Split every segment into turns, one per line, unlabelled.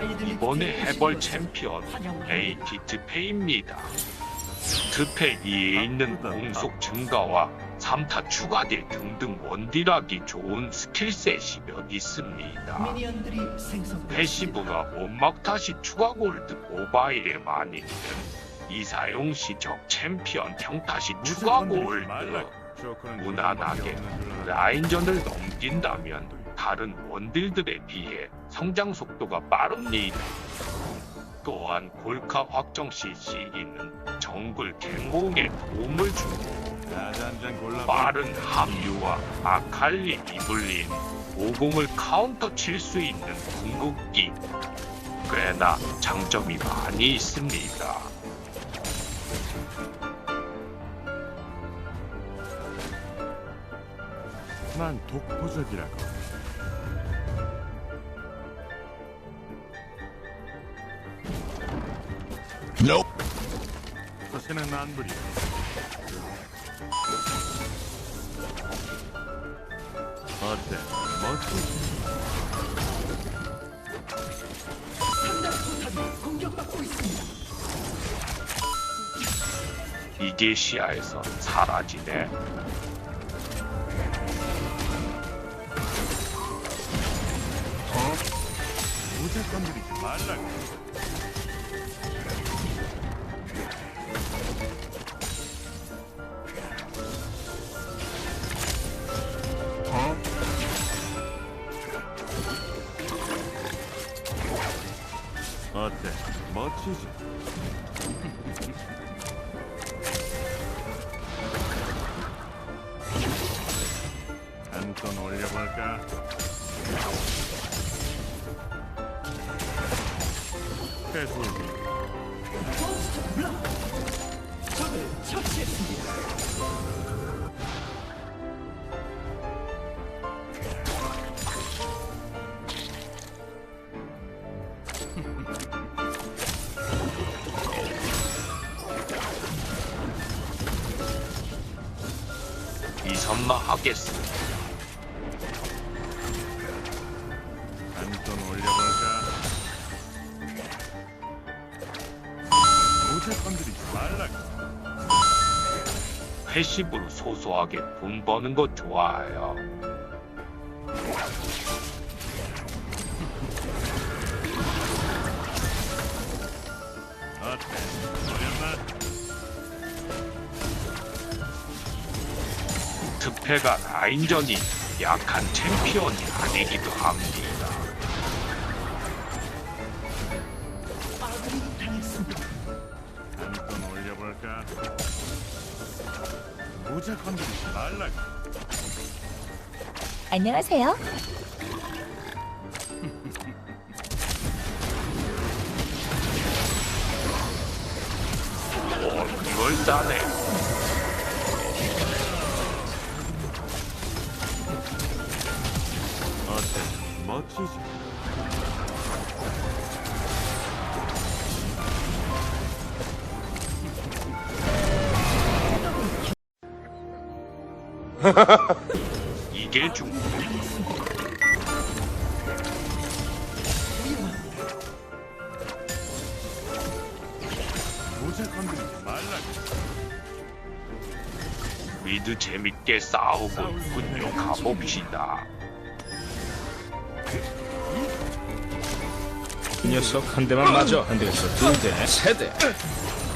이번에 해볼 챔피언 AT 트페입니다. 트페 2에 있는 공속 증가와 3타 추가딜 등등 원딜하기 좋은 스킬셋이 몇 있습니다. 패시브가 원막 다시 추가 골드 모바일에 많이 있는 이 사용 시적 챔피언 평타시 추가 골드 무난하게 라인전을 넘긴다면 다른 원딜들에 비해 성장 속도가 빠릅니다. 또한 골카 확정 시 시기는 정글 갱공에 도움을 주고 빠른 합류와 아칼리 이블린 50을 카운터 칠 수 있는 궁극기 꽤나 장점이 많이 있습니다.
난 독보적이라고. 사실은 안 부리. 어때?
포탑이 공격받고 있습니다.
이게 시야에서 사라지네.
무죄 건드리지 말라고. 멋지지? 한 ton 올려볼까?
블락. 적을 처치했습니다.
이선마 하겠습니다.
한 ton 올려볼까? 무죄 건드리지 말라고
패시브로 소소하게 돈 버는 거 좋아해요.
어때?
특패가 라인전이 약한 챔피언이 아니기도 합니다.
아군이 당했습니다.
한 ton 올려볼까? 건드리지 말라고
안녕하세요.
오, 이걸 싸네.
멋지지?
이게 중
무죄 건드리지 말라고
미드 재밌게 싸우고 있군요. 가봅시다.
녀석 한 대만 맞아. 안 되겠어 두대 세 대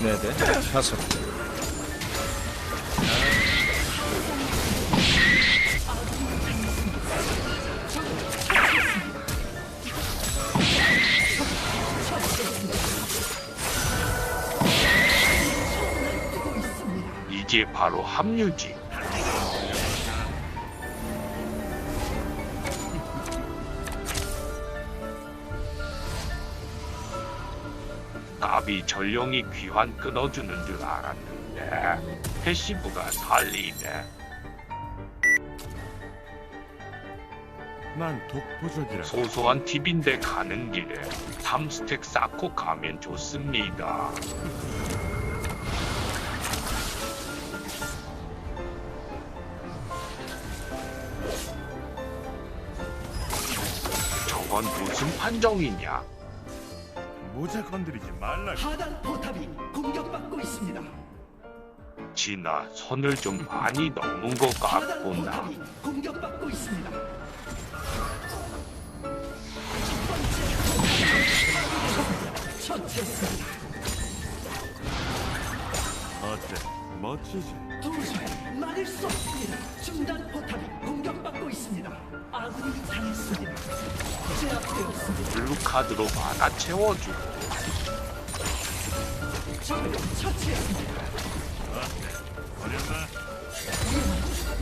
네 대 다섯 대.
이게 바로 합류지. 나비 전령이 귀환 끊어주는 줄 알았는데 패시브가 살리네.
난 독보적이라고
소소한 팁인데 가는 길에 3스택 쌓고 가면 좋습니다. 저건 무슨 판정이냐?
모자 건드리지 말라고.
하단 포탑이 공격받고 있습니다.
진아 선을 좀 많이 넘은 것
하단
같구나.
포탑이 공격받고 있습니다. 첫 번째 처치했습니다.
어때? 멋지지?
도저히 막을 수 없습니다. 중단 포탑이 공격받고 있습니다. 아군이 당했습니다. 제압되었습니다.
블루 카드로 많아 채워주고
적을 처치했습니다.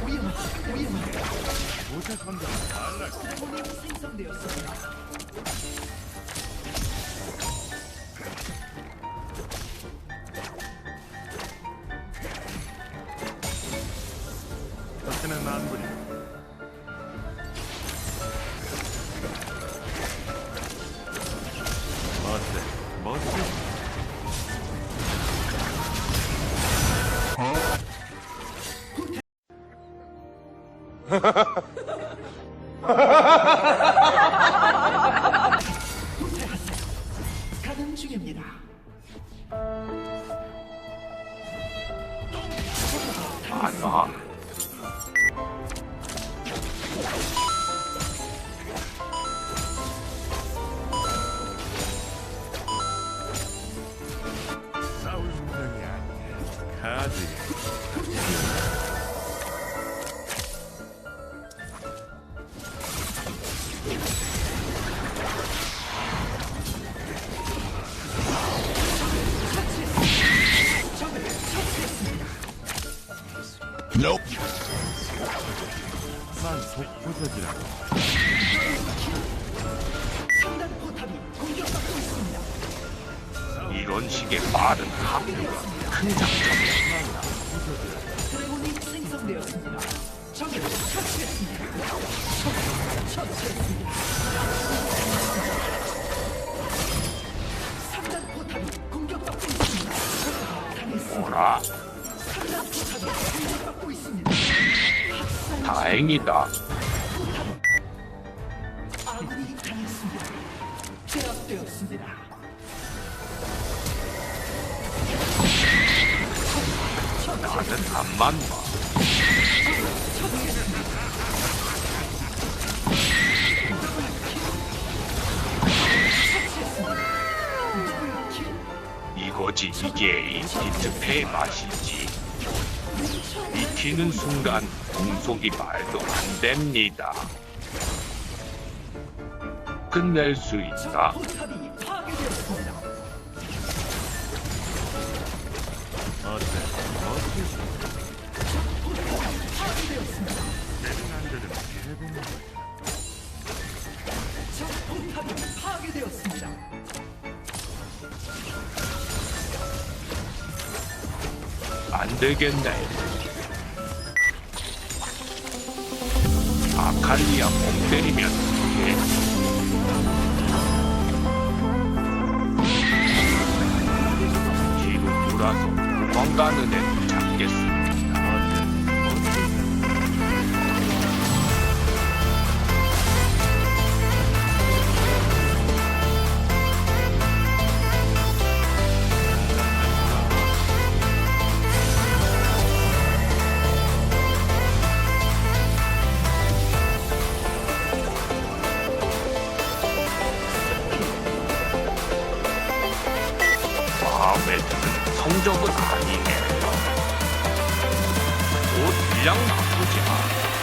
위험하다, 위험하다, 생성되었습니다.
안 부리. 哈哈哈哈哈，哈哈哈哈哈。
적을 처치했습니다.
난 속부적이라고.
상단 포탑이 공격받고 있습니다.
이런 식의 빠른 합류가 큰 장점이야.
드래곤이 생성되었습니다. 학살
다행이다. 나는 안만 봐. 이거지 이게 인티트페의 맛이지. 익히는 순간 공속이 말도 안 됩니다. 끝낼 수 있다.
어때?
되겠네. 아칼리아 몸 때리면 예. 돌아서 도망가는 애 잡겠습니다. 아니네요. 오, 딜량 나쁘지 않아.